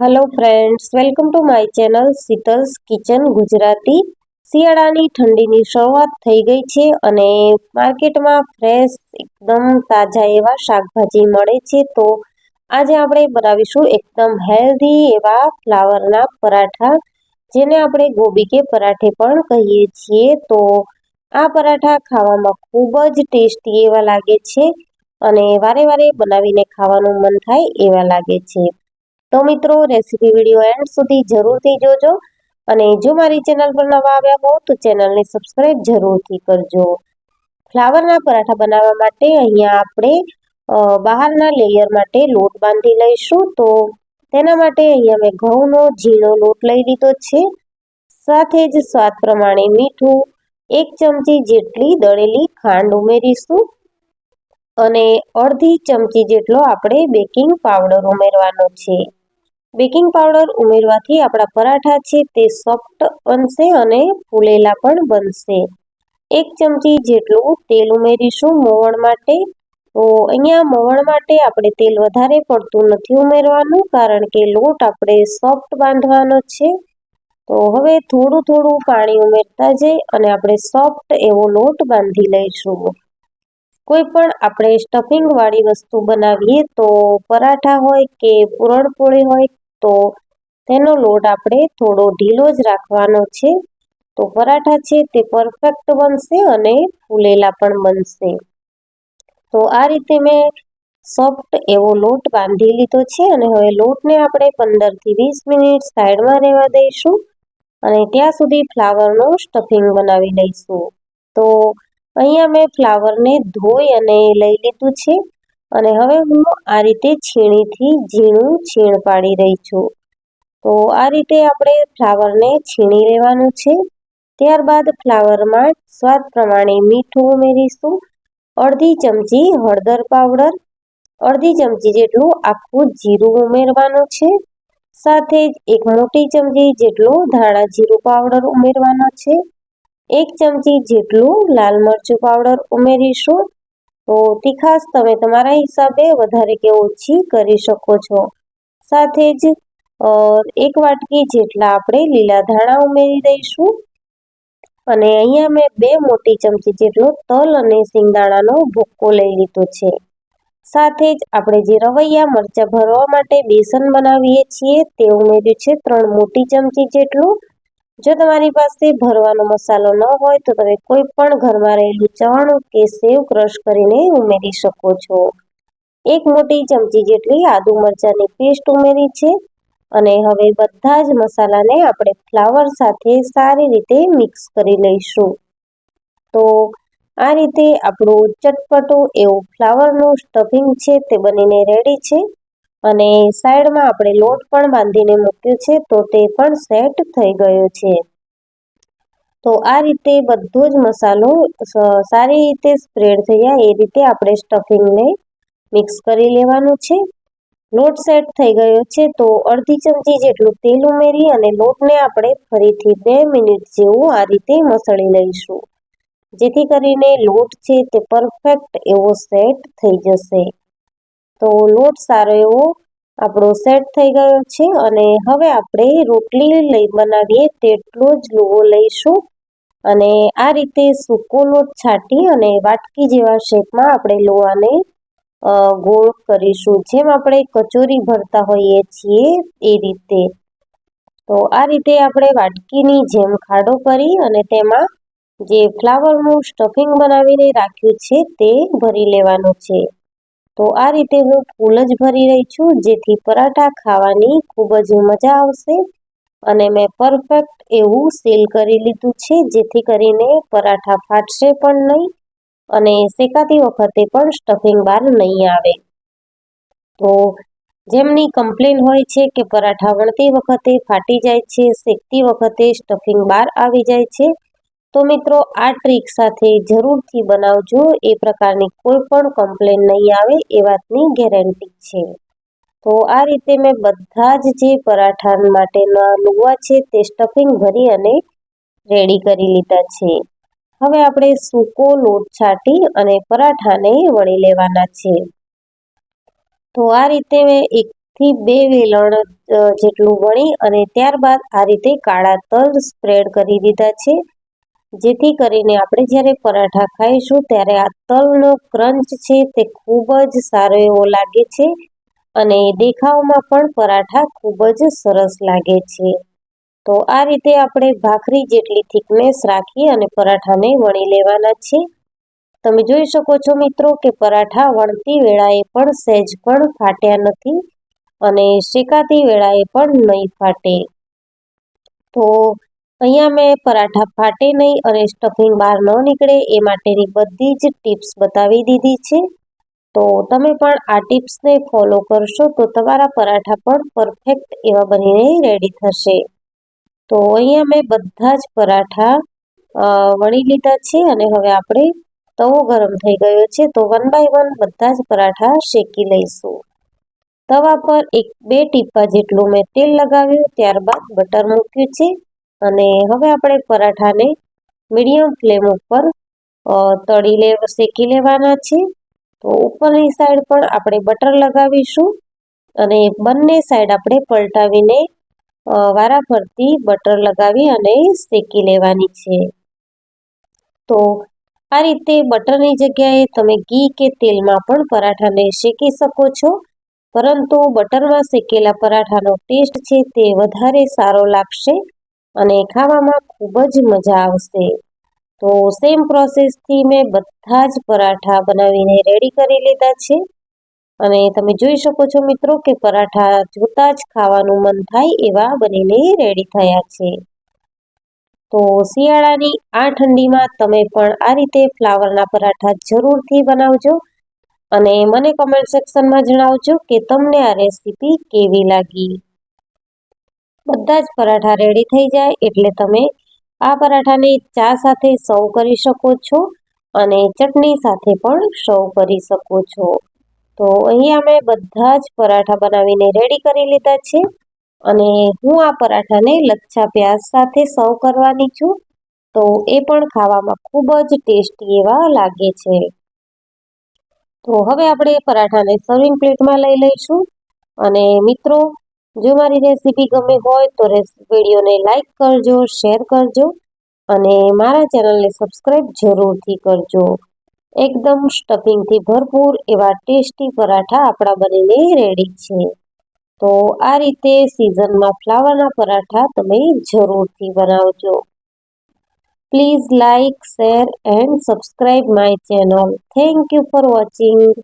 Hello friends welcome to my channel Sheetal's kitchen Gujarati શિયાળાની ઠંડીની શરૂઆત થઈ ગઈ છે અને માર્કેટમાં ફ્રેશ એકદમ તાજા એવા શાકભાજી મળે છે. તો આજે આપણે બનાવીશું એકદમ હેલ્ધી એવા ફ્લાવરના પરાઠા, જેને આપણે ગોબી કે પરાઠે પણ કહીએ છીએ. તો આ પરાઠા ખાવામાં ખૂબ જ ટેસ્ટી એવા લાગે છે અને વારે વારે બનાવીને ખાવાનું મન થાય એવા લાગે છે. તો મિત્રો રેસીપી વીડિયો એન્ડ સુધી જરૂરથી જોજો. અને જો મારી ચેનલ પર નવા આવ્યા હો, તો ચેનલને સબસ્ક્રાઈબ જરૂરથી કરજો. ફ્લાવરના પરાઠા બનાવવા માટે અહીંયા આપણે બહારના લેયર માટે લોટ બાંધી લઈશું. તો તેના માટે અહીંયા મેં ઘઉંનો ઝીણો લોટ લઈ લીધો છે. સાથે જ સ્વાદ પ્રમાણે મીઠું, એક ચમચી જેટલી દળેલી ખાંડ ઉમેરીશું. અને અડધી ચમચી જેટલો આપણે બેકિંગ પાવડર ઉમેરવાનો છે. બેકિંગ પાવડર ઉમેરવાથી આપણા પરાઠા છે તે સોફ્ટ બનશે અને ફૂલેલા પણ બનશે. એક ચમચી જેટલું તેલ ઉમેરીશું મોવણ માટે. તો અહીંયા મોવણ માટે આપણે તેલ વધારે પડતું નથી ઉમેરવાનું કારણ કે લોટ આપણે સોફ્ટ બાંધવાનો છે. તો હવે થોડું થોડું પાણી ઉમેરતા જઈ અને આપણે સોફ્ટ એવો લોટ બાંધી લઈશું. કોઈ પણ આપણે સ્ટફિંગ વાળી વસ્તુ બનાવીએ તો પરાઠા હોય કે પૂરણપોળી હોય તો તેનો લોટ આપણે થોડો ઢીલો જ રાખવાનો છે. તો પરાઠા છે તે પરફેક્ટ બનશે અને ફૂલેલા પણ બનશે. તો આ રીતે મેં સોફ્ટ એવો લોટ બાંધી લીધો છે અને હવે લોટને આપણે પંદરથી વીસ મિનિટ સાઈડમાં રહેવા દઈશું અને ત્યાં સુધી ફ્લાવરનું સ્ટફિંગ બનાવી લઈશું. તો અહીંયા મેં ફ્લાવરને ધોઈ અને લઈ લીધું છે. અને હવે હું આ રીતે છીણીથી ઝીણું છીણ પાડી રહી છું. તો આ રીતે આપણે ફ્લાવરને છીણી લેવાનું છે. ત્યારબાદ ફ્લાવરમાં સ્વાદ પ્રમાણે મીઠું ઉમેરીશું. અડધી ચમચી હળદર પાવડર, અડધી ચમચી જેટલું આખું જીરું ઉમેરવાનું છે. સાથે જ એક મોટી ચમચી જેટલો ધાણા જીરું પાવડર ઉમેરવાનો છે. એક ચમચી જેટલું લાલ મરચું પાવડર ઉમેરીશું. તો તીખાશ તમે તમારા હિસાબે વધારે કે ઓછી કરી શકો છો. સાથે જ એક વાટકી જેટલા આપણે લીલા ધાણા ઉમેરી દઈશું. અને અહીંયા મેં બે મોટી ચમચી જેટલો તલ અને સિંગદાણાનો ભૂક્કો લઈ લીધો છે. સાથે જ આપણે જે રવૈયા મરચાં ભરવા માટે બેસન બનાવીએ છીએ તે ઉમેર્યું છે ત્રણ મોટી ચમચી જેટલું. જો તમારી પાસે ભરવાનો મસાલો ન હોય તો તમે કોઈ પણ ઘરમાં રહેલું ચવાણું કે સેવ ક્રશ કરીને ઉમેરી શકો છો. એક મોટી ચમચી જેટલી આદુ મરચાંની પેસ્ટ ઉમેરી છે અને હવે બધા જ મસાલાને આપણે ફ્લાવર સાથે સારી રીતે મિક્સ કરી લઈશું. તો આ રીતે આપણું ચટપટું એવું ફ્લાવરનું સ્ટફિંગ છે તે બનીને રેડી છે. અને સાઈડમાં આપણે લોટ પણ બાંધીને મૂક્યું છે, તો તે પણ સેટ થઈ ગયો છે. તો આ રીતે બધો જ મસાલો સારી રીતે સ્પ્રેડ થઈ જાય એ રીતે આપણે સ્ટફિંગને મિક્સ કરી લેવાનું છે. લોટ સેટ થઈ ગયો છે, તો અડધી ચમચી જેટલું તેલ ઉમેરી અને લોટને આપણે ફરીથી બે મિનિટ જેવું આ રીતે મસળી લઈશું. જેથી કરીને લોટ છે તે પરફેક્ટ એવો સેટ થઈ જશે. તો લોટ સારો એવો આપણો સેટ થઈ ગયો છે અને હવે આપણે રોટલી લઈ બનાવીએ તેટલો જ લોહો લઈશું. અને આ રીતે સૂકો લોટ છાંટી અને વાટકી જેવા શેપમાં આપણે લોહાને ગોળ કરીશું. જેમ આપણે કચોરી ભરતા હોઈએ છીએ એ રીતે. તો આ રીતે આપણે વાટકીની જેમ ખાડો કરી અને તેમાં જે ફ્લાવરનું સ્ટફિંગ બનાવીને રાખ્યું છે તે ભરી લેવાનું છે. તો આ રીતે હું ફૂલ જ ભરી રહી છું, જેથી પરાઠા ખાવાની ખૂબ જ મજા આવશે અને મેં પરફેક્ટ એવું સીલ કરી લીધું છે, જેથી કરીને પરાઠા ફાટશે પણ નહીં અને શેકાતી વખતે પણ સ્ટફિંગ બહાર નહીં આવે. તો જેમની કમ્પ્લેન હોય છે કે પરાઠા વણતી વખતે ફાટી જાય છે, શેકતી વખતે સ્ટફિંગ બહાર આવી જાય છે તો મિત્રો, આ ટ્રીક સાથે જરૂરથી બનાવજો. એ પ્રકારની કોઈ પણ કમ્પ્લેન નહીં આવે એ વાતની ગેરંટી છે. તો આ રીતે મેં બધા જ જે પરાઠા માટેના લુવા છે તે સ્ટફિંગ ભરી અને રેડી કરી લીધા છે. હવે આપણે સૂકો લોટ છાંટી અને પરાઠાને વળી લેવાના છે. તો આ રીતે મેં એકથી બે વેલણ જેટલું વણી અને ત્યારબાદ આ રીતે કાળા તલ સ્પ્રેડ કરી દીધા છે. જેથી કરીને આપણે જ્યારે પરાઠા ખાઈશું ત્યારે આ તલનો ક્રંચ છે તે ખૂબ જ સારો એવો લાગે છે અને દેખાવમાં પણ પરાઠા ખૂબ જ સરસ લાગે છે. તો આ રીતે આપણે ભાખરી જેટલી થિકનેસ રાખી અને પરાઠાને વણી લેવાના છે. તમે જોઈ શકો છો મિત્રો કે પરાઠા વણતી વેળાએ પણ સહેજ પણ ફાટ્યા નથી અને શેકાતી વેળાએ પણ નહીં ફાટે. તો અહીંયા મેં પરાઠા ફાટે નહીં અને સ્ટફિંગ બહાર ન નીકળે એ માટેની બધી જ ટિપ્સ બતાવી દીધી છે. તો તમે પણ આ ટિપ્સને ફોલો કરશો તો તમારા પરાઠા પણ પરફેક્ટ એવા બનીને રેડી થશે. તો અહીંયા મેં બધા જ પરાઠા વણી લીધા છે અને હવે આપણે તવો ગરમ થઈ ગયો છે તો વન બાય વન બધા જ પરાઠા શેકી લઈશું. તવા પર એક બે ટીપા જેટલું મેં તેલ લગાવ્યું ત્યારબાદ બટર મૂક્યું છે. અને હવે આપણે પરાઠાને મીડિયમ ફ્લેમ ઉપર તળી લે, શેકી લેવાના છે. તો ઉપરની સાઈડ પણ આપણે બટર લગાવીશું અને બંને સાઈડ આપણે પલટાવીને વારાફરતી બટર લગાવી અને શેકી લેવાની છે. તો આ રીતે બટરની જગ્યાએ તમે ઘી કે તેલમાં પણ પરાઠાને શેકી શકો છો. પરંતુ બટરમાં શેકેલા પરાઠાનો ટેસ્ટ છે તે વધારે સારો લાગશે. અને ખાવામાં ખૂબ જ મજા આવશે. તો સેમ પ્રોસેસથી મેં બધા જ પરાઠા બનાવીને રેડી કરી લીધા છે. અને તમે જોઈ શકો છો મિત્રો કે પરાઠા જોતા જ ખાવાનું મન થાય એવા બનીને રેડી થયા છે. તો શિયાળાની આ ઠંડીમાં તમે પણ આ રીતે ફ્લાવરના પરાઠા જરૂરથી બનાવજો. અને મને કમેન્ટ સેક્શનમાં જણાવજો કે તમને આ રેસીપી કેવી લાગી? બધા જ પરાઠા રેડી થઈ જાય એટલે તમે આ પરાઠાને ચા સાથે સર્વ કરી શકો છો અને ચટણી સાથે પણ સર્વ કરી શકો છો. તો અહીંયા મેં બધા જ પરાઠા બનાવીને રેડી કરી લીધા છે અને હું આ પરાઠાને લચ્છા પ્યાજ સાથે સર્વ કરવાની છું. તો એ પણ ખાવામાં ખૂબ જ ટેસ્ટી એવા લાગે છે. તો હવે આપણે પરાઠાને સર્વિંગ પ્લેટમાં લઈ લઈશું. અને મિત્રો જો મારી રેસીપી ગમે હોય તો વિડીયોને લાઇક કરજો, શેર કરજો અને મારા ચેનલને સબસ્ક્રાઈબ જરૂરથી કરજો. એકદમ સ્ટફિંગથી ભરપૂર એવા ટેસ્ટી પરાઠા આપણા બનીને રેડી છે. તો આ રીતે સિઝનમાં ફ્લાવરના પરાઠા તમે જરૂરથી બનાવજો. Please like, share and subscribe my channel. Thank you for watching.